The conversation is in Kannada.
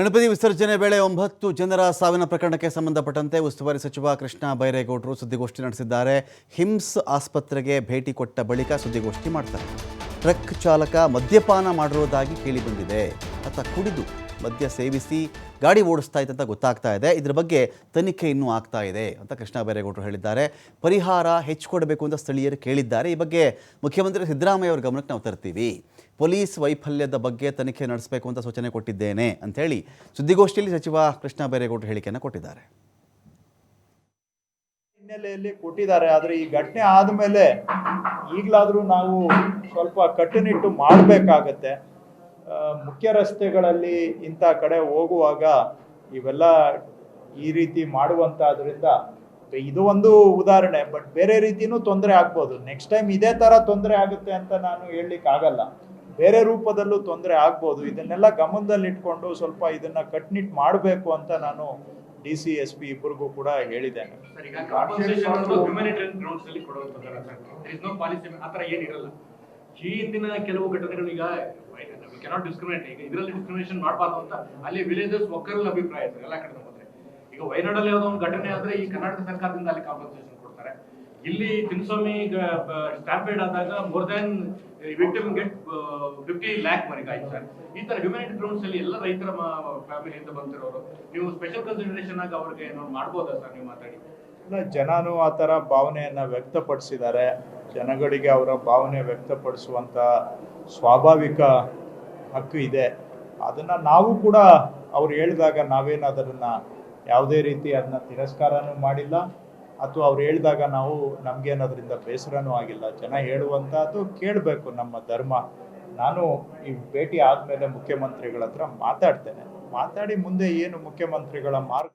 ಗಣಪತಿ ವಿಸರ್ಜನೆ ವೇಳೆ ಒಂಬತ್ತು ಜನರ ಸಾವಿನ ಪ್ರಕರಣಕ್ಕೆ ಸಂಬಂಧಪಟ್ಟಂತೆ ಉಸ್ತುವಾರಿ ಸಚಿವ ಕೃಷ್ಣ ಬೈರೇಗೌಡರು ಸುದ್ದಿಗೋಷ್ಠಿ ನಡೆಸಿದ್ದಾರೆ. ಹಿಮ್ಸ್ ಆಸ್ಪತ್ರೆಗೆ ಭೇಟಿ ಕೊಟ್ಟ ಬಳಿಕ ಸುದ್ದಿಗೋಷ್ಠಿ ಮಾಡ್ತಾರೆ. ಟ್ರಕ್ ಚಾಲಕ ಮದ್ಯಪಾನ ಮಾಡಿರುವುದಾಗಿ ಕೇಳಿಬಂದಿದೆ. ಆತ ಕುಡಿದು ಮದ್ಯ ಸೇವಿಸಿ ಗಾಡಿ ಓಡಿಸ್ತಾ ಇದ್ದಂತ ಗೊತ್ತಾಗ್ತಾ ಇದೆ. ಇದ್ರ ಬಗ್ಗೆ ತನಿಖೆ ಇನ್ನೂ ಆಗ್ತಾ ಇದೆ ಅಂತ ಕೃಷ್ಣ ಬೈರೇಗೌಡರು ಹೇಳಿದ್ದಾರೆ. ಪರಿಹಾರ ಹೆಚ್ಚು ಕೊಡಬೇಕು ಅಂತ ಸ್ಥಳೀಯರು ಕೇಳಿದ್ದಾರೆ. ಈ ಬಗ್ಗೆ ಮುಖ್ಯಮಂತ್ರಿ ಸಿದ್ದರಾಮಯ್ಯ ಅವರ ಗಮನಕ್ಕೆ ನಾವು ತರ್ತೀವಿ. ಪೊಲೀಸ್ ವೈಫಲ್ಯದ ಬಗ್ಗೆ ತನಿಖೆ ನಡೆಸಬೇಕು ಅಂತ ಸೂಚನೆ ಕೊಟ್ಟಿದ್ದೇನೆ ಅಂಥೇಳಿ ಸುದ್ದಿಗೋಷ್ಠಿಯಲ್ಲಿ ಸಚಿವ ಕೃಷ್ಣ ಬೈರೇಗೌಡರು ಹೇಳಿಕೆಯನ್ನು ಕೊಟ್ಟಿದ್ದಾರೆ. ಹಿನ್ನೆಲೆಯಲ್ಲಿ ಕೊಟ್ಟಿದ್ದಾರೆ. ಆದರೆ ಈ ಘಟನೆ ಆದಮೇಲೆ ಈಗಲಾದರೂ ನಾವು ಸ್ವಲ್ಪ ಕಟ್ಟುನಿಟ್ಟು ಮಾಡಬೇಕಾಗತ್ತೆ. ಮುಖ್ಯ ರಸ್ತೆಗಳಲ್ಲಿ ಇಂಥ ಕಡೆ ಹೋಗುವಾಗ ಇವೆಲ್ಲ ಈ ರೀತಿ ಮಾಡುವಂತಾದ್ರಿಂದ ಇದು ಒಂದು ಉದಾಹರಣೆ ಬಟ್ ಬೇರೆ ರೀತಿನೂ ತೊಂದರೆ ಆಗ್ಬೋದು. ನೆಕ್ಸ್ಟ್ ಟೈಮ್ ಇದೇ ತರ ತೊಂದರೆ ಆಗುತ್ತೆ ಅಂತ ನಾನು ಹೇಳಲಿಕ್ಕೆ ಆಗಲ್ಲ. ಬೇರೆ ರೂಪದಲ್ಲೂ ತೊಂದರೆ ಆಗ್ಬೋದು. ಇದನ್ನೆಲ್ಲ ಗಮನದಲ್ಲಿಟ್ಕೊಂಡು ಸ್ವಲ್ಪ ಇದನ್ನ ಕಟ್ನಿಟ್ ಮಾಡಬೇಕು ಅಂತ ನಾನು ಡಿ ಸಿ ಎಸ್ ಪಿ ಇಬ್ಬರಿಗೂ ಕೂಡ ಹೇಳಿದ್ದೇನೆ. ಈಗ ಹಿಂದಿನ ಕೆಲವು ಘಟನೆಗಳು ಈಗ ಕೆನಾಟ್ ಡಿಸ್ಕ್ರಿಮಿನೇಟ್ ಈಗ ಇದರಲ್ಲಿ ಡಿಸ್ಕ್ರಿಮಿನೇಷನ್ ಮಾಡಬಾರ್ದು ಅಂತ ಅಲ್ಲಿ ವಿಲೇಜಸ್ ಒಕ್ಕರಲ್ಲಿ ಅಭಿಪ್ರಾಯ ಸರ್ ಎಲ್ಲ ಕಡೆ ಹೋದ್ರೆ ಈಗ ವಯನಾಡಲ್ಲಿ ಯಾವುದೋ ಒಂದು ಘಟನೆ ಆದ್ರೆ ಈ ಕರ್ನಾಟಕ ಸರ್ಕಾರದಿಂದ ಅಲ್ಲಿ ಕಾಂಪನ್ಸೇಷನ್ ಕೊಡ್ತಾರೆ. ಇಲ್ಲಿ ತಿನ್ಸ್ವಾಮಿ ಸ್ಟ್ಯಾಂಪೇಡ್ ಆದಾಗ more than victim get fifty lakh ವರೆಗೆ ಆಯ್ತು ಸರ್. ಈ ತರ ಹ್ಯೂಮನಿಟಿ ಗ್ರೌಂಡ್ಸ್ ಅಲ್ಲಿ ಎಲ್ಲ ರೈತರ ಫ್ಯಾಮಿಲಿಯಿಂದ ಬಂದಿರೋರು, ನೀವು ಸ್ಪೆಷಲ್ ಕನ್ಸಿಡರೇಷನ್ ಆಗಿ ಅವ್ರಿಗೆ ಏನೋ ಮಾಡ್ಬೋದಾ ಸರ್ ನೀವು ಮಾತಾಡಿ? ಜನನು ಆ ಥರ ಭಾವನೆಯನ್ನ ವ್ಯಕ್ತಪಡಿಸಿದ್ದಾರೆ. ಜನಗಳಿಗೆ ಅವರ ಭಾವನೆ ವ್ಯಕ್ತಪಡಿಸುವಂತ ಸ್ವಾಭಾವಿಕ ಹಕ್ಕು ಇದೆ. ಅದನ್ನ ನಾವು ಕೂಡ ಅವ್ರು ಹೇಳಿದಾಗ ನಾವೇನು ಅದನ್ನ ಯಾವುದೇ ರೀತಿ ಅದನ್ನ ತಿರಸ್ಕಾರನೂ ಮಾಡಿಲ್ಲ, ಅಥವಾ ಅವ್ರು ಹೇಳಿದಾಗ ನಾವು ನಮಗೇನೋದರಿಂದ ಬೇಸರನೂ ಆಗಿಲ್ಲ. ಜನ ಹೇಳುವಂಥದ್ದು ಕೇಳಬೇಕು ನಮ್ಮ ಧರ್ಮ. ನಾನು ಈ ಭೇಟಿ ಆದಮೇಲೆ ಮುಖ್ಯಮಂತ್ರಿಗಳ ಹತ್ರ ಮಾತಾಡ್ತೇನೆ. ಮಾತಾಡಿ ಮುಂದೆ ಏನು ಮುಖ್ಯಮಂತ್ರಿಗಳ ಮಾರ್ಗ